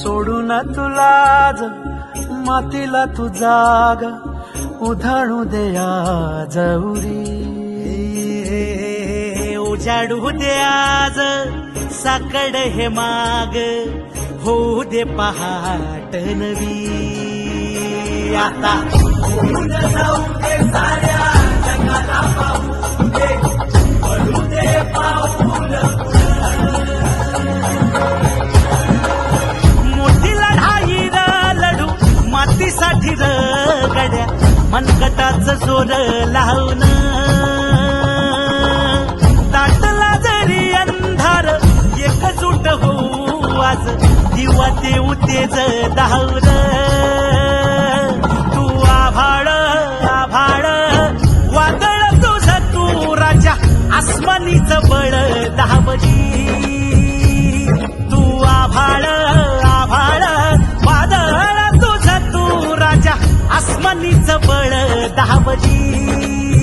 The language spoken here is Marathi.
सोडू ना तुलाज मातीला तू जाग उधाणू देया जवरी उजाडू दे आज साकड हे माग होऊ दे पहाट नवी. आता मोठी लढाई र लढू मातीसाठी र गड्या मनकटाच जोर लावून दाटला जरी अंधार एकजूट होऊ आज दिवा देऊ तेज धावलं तळ दहावजी.